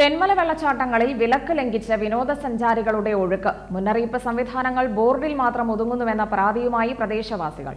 തെന്മല വെള്ളച്ചാട്ടങ്ങളിൽ വിലക്ക് ലംഘിച്ച് വിനോദസഞ്ചാരികളുടെ ഒഴുക്ക്. മുന്നറിയിപ്പ് സംവിധാനങ്ങൾ ബോർഡിൽ മാത്രം ഒതുങ്ങുന്നുവെന്ന പരാതിയുമായി പ്രദേശവാസികൾ.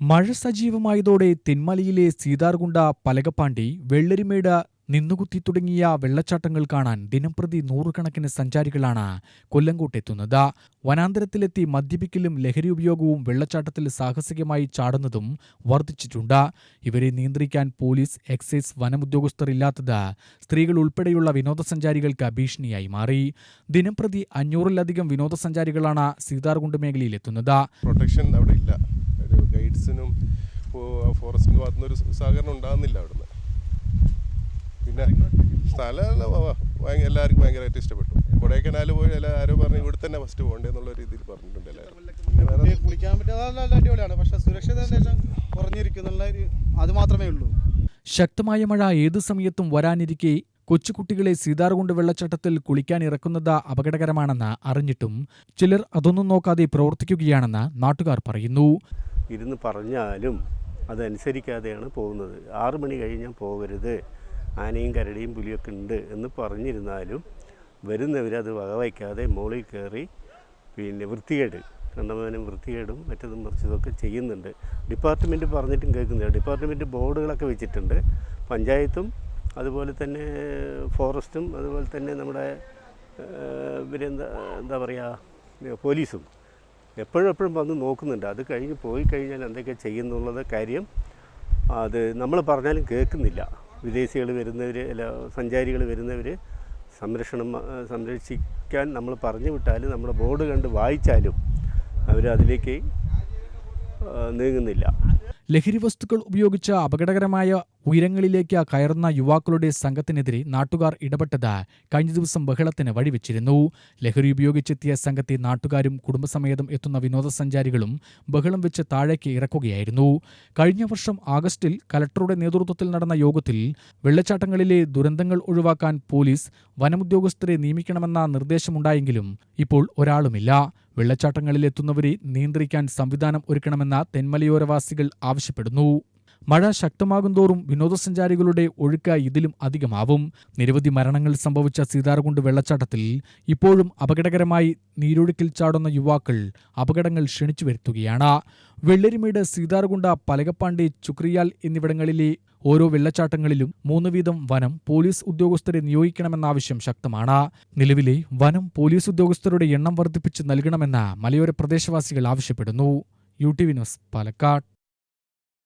മഴ സജീവമായതോടെ തെന്മലയിലെ സീതാർകുണ്ട പലകപ്പാണ്ടി വെള്ളരിമേട് നിന്നുകുത്തി തുടങ്ങിയ വെള്ളച്ചാട്ടങ്ങൾ കാണാൻ ദിനംപ്രതി നൂറുകണക്കിന് സഞ്ചാരികളാണ് കൊല്ലങ്കോട്ടെത്തുന്നത്. വനാന്തരത്തിലെത്തി മദ്യപിക്കലും ലഹരി ഉപയോഗവും വെള്ളച്ചാട്ടത്തിൽ സാഹസികമായി ചാടുന്നതും വർദ്ധിച്ചിട്ടുണ്ട്. ഇവരെ നിയന്ത്രിക്കാൻ പോലീസ് എക്സൈസ് വനമുദ്യോഗസ്ഥർ ഇല്ലാത്തത് സ്ത്രീകൾ ഉൾപ്പെടെയുള്ള വിനോദസഞ്ചാരികൾക്ക് ഭീഷണിയായി മാറി. ദിനംപ്രതി അഞ്ഞൂറിലധികം വിനോദസഞ്ചാരികളാണ് സീതാർകുണ്ട് മേഖലയിലെത്തുന്നത്. പ്രൊട്ടക്ഷൻ അവിടെ ഇല്ല. ഗൈഡ്സിനും ഫോറസ്റ്റിന്റെ ഭാഗത്തുനിന്ന് ഒരു സഹകരണം ഉണ്ടാകുന്നില്ല അവിടുന്ന്. പിന്നെ സ്ഥലം ഭയങ്കര എല്ലാവർക്കും ഭയങ്കരമായിട്ട് ഇഷ്ടപ്പെട്ടു. കൊടൈക്കനാൽ പോയി എല്ലാ ആരോ പറഞ്ഞു ഇവിടെ തന്നെ ഫസ്റ്റ് പോകണ്ടേ എന്നുള്ള രീതിയിൽ പറഞ്ഞിട്ടുണ്ട് എല്ലാവരും. കുളിക്കാൻ അടിപൊളിയാണ്. പക്ഷെ സുരക്ഷിത അത് മാത്രമേ ഉള്ളൂ. ശക്തമായ മഴ ഏതു സമയത്തും വരാനിരിക്കെ കൊച്ചുകുട്ടികളെ സീതാർകുണ്ട് വെള്ളച്ചാട്ടത്തിൽ കുളിക്കാൻ ഇറക്കുന്നത് അപകടകരമാണെന്ന് അറിഞ്ഞിട്ടും ചിലർ അതൊന്നും നോക്കാതെ പ്രവർത്തിക്കുകയാണെന്ന് നാട്ടുകാർ പറയുന്നു. ഇരുന്ന് പറഞ്ഞാലും അതനുസരിക്കാതെയാണ് പോകുന്നത്. ആറു മണി കഴിഞ്ഞാൽ പോകരുത്. ആനയും കരടിയും പുലിയൊക്കെ ഉണ്ട് എന്ന് പറഞ്ഞിരുന്നാലും വരുന്നവരത് വകവയ്ക്കാതെ മുകളിൽ കയറി പിന്നെ വൃത്തികേട് കണ്ടമാനം വൃത്തികേടും മറ്റതും മറിച്ചതൊക്കെ ചെയ്യുന്നുണ്ട്. ഡിപ്പാർട്ട്മെന്റ് പറഞ്ഞിട്ടും കേൾക്കുന്നില്ല. ഡിപ്പാർട്ട്മെന്റ് ബോർഡുകളൊക്കെ വെച്ചിട്ടുണ്ട്. പഞ്ചായത്തും അതുപോലെ തന്നെ ഫോറസ്റ്റും അതുപോലെ തന്നെ നമ്മുടെ ഇവരെന്താ എന്താ പറയുക പോലീസും എപ്പോഴും എപ്പോഴും വന്ന് നോക്കുന്നുണ്ട്. അത് കഴിഞ്ഞ് പോയി കഴിഞ്ഞാൽ എന്തൊക്കെ ചെയ്യുന്നുള്ളത് കാര്യം അത് നമ്മൾ പറഞ്ഞാലും കേൾക്കുന്നില്ല. വിദേശികൾ വരുന്നവർ അല്ല സഞ്ചാരികൾ വരുന്നവർ സംരക്ഷണം സംരക്ഷിക്കാൻ നമ്മൾ പറഞ്ഞു വിട്ടാലും നമ്മുടെ ബോർഡ് കണ്ട് വായിച്ചാലും അവരതിലേക്ക് നീങ്ങുന്നില്ല. ലഹരി വസ്തുക്കൾ ഉപയോഗിച്ച അപകടകരമായ ഉയരങ്ങളിലേക്ക് കയറുന്ന യുവാക്കളുടെ സംഘത്തിനെതിരെ നാട്ടുകാർ ഇടപെട്ടത് കഴിഞ്ഞ ദിവസം ബഹളത്തിന് വഴിവെച്ചിരുന്നു. ലഹരി ഉപയോഗിച്ചെത്തിയ സംഘത്തെ നാട്ടുകാരും കുടുംബസമേതം എത്തുന്ന വിനോദസഞ്ചാരികളും ബഹളം വെച്ച് താഴേക്ക് ഇറക്കുകയായിരുന്നു. കഴിഞ്ഞ വർഷം ആഗസ്റ്റിൽ കലക്ടറുടെ നേതൃത്വത്തിൽ നടന്ന യോഗത്തിൽ വെള്ളച്ചാട്ടങ്ങളിലെ ദുരന്തങ്ങൾ ഒഴിവാക്കാൻ പോലീസ് വനമുദ്യോഗസ്ഥരെ നിയമിക്കണമെന്ന നിർദ്ദേശമുണ്ടായെങ്കിലും ഇപ്പോൾ ഒരാളുമില്ല. വെള്ളച്ചാട്ടങ്ങളിലെത്തുന്നവരെ നിയന്ത്രിക്കാൻ സംവിധാനം ഒരുക്കണമെന്ന തെന്മലയോരവാസികൾ ആവശ്യപ്പെടുന്നു. മഴ ശക്തമാകുന്തോറും വിനോദസഞ്ചാരികളുടെ ഒഴുക്ക് ഇതിലും അധികമാവും. നിരവധി മരണങ്ങൾ സംഭവിച്ച സീതാർകുണ്ട് വെള്ളച്ചാട്ടത്തിൽ ഇപ്പോഴും അപകടകരമായി നീരൊഴുക്കിൽ ചാടുന്ന യുവാക്കൾ അപകടങ്ങൾ ക്ഷണിച്ചു വരുത്തുകയാണ്. വെള്ളരിമേട് സീതാർകുണ്ട പലകപ്പാണ്ടി ചുക്രിയാൽ എന്നിവിടങ്ങളിലെ ഓരോ വെള്ളച്ചാട്ടങ്ങളിലും മൂന്ന് വീതം വനം പോലീസ് ഉദ്യോഗസ്ഥരെ നിയോഗിക്കണമെന്ന ആവശ്യം ശക്തമാണ്. നിലവിലെ വനം പോലീസ് ഉദ്യോഗസ്ഥരുടെ എണ്ണം വർദ്ധിപ്പിച്ച് നൽകണമെന്ന് മലയോര പ്രദേശവാസികൾ ആവശ്യപ്പെടുന്നു. U T V news Palakkad.